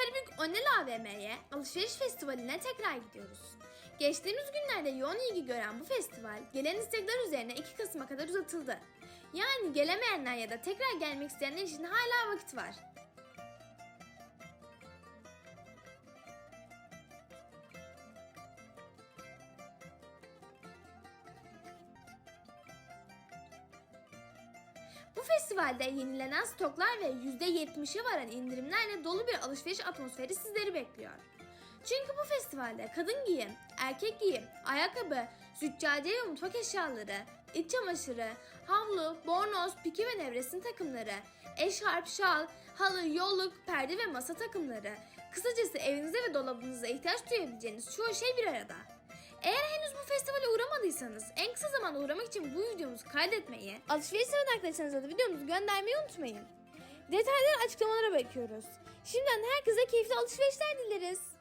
Karabük Onel AVM'ye alışveriş festivaline tekrar gidiyoruz. Geçtiğimiz günlerde yoğun ilgi gören bu festival gelen istekler üzerine 2 Kasım'a kadar uzatıldı. Yani gelemeyenler ya da tekrar gelmek isteyenler için hala vakit var. Bu festivalde yenilenen stoklar ve %70'e varan indirimlerle dolu bir alışveriş atmosferi sizleri bekliyor. Çünkü bu festivalde kadın giyim, erkek giyim, ayakkabı, züccaciye ve mutfak eşyaları, iç çamaşırı, havlu, bornoz, piki ve nevresim takımları, eşarp, şal, halı, yolluk, perde ve masa takımları, kısacası evinize ve dolabınıza ihtiyaç duyabileceğiniz çoğu şey bir arada. Eğer henüz bu festivale uğramadıysanız en kısa zamanda uğramak için bu videomuzu kaydetmeyi, alışveriş seven arkadaşlarınıza da videomuzu göndermeyi unutmayın. Detayları açıklamalara bekliyoruz. Şimdiden herkese keyifli alışverişler dileriz.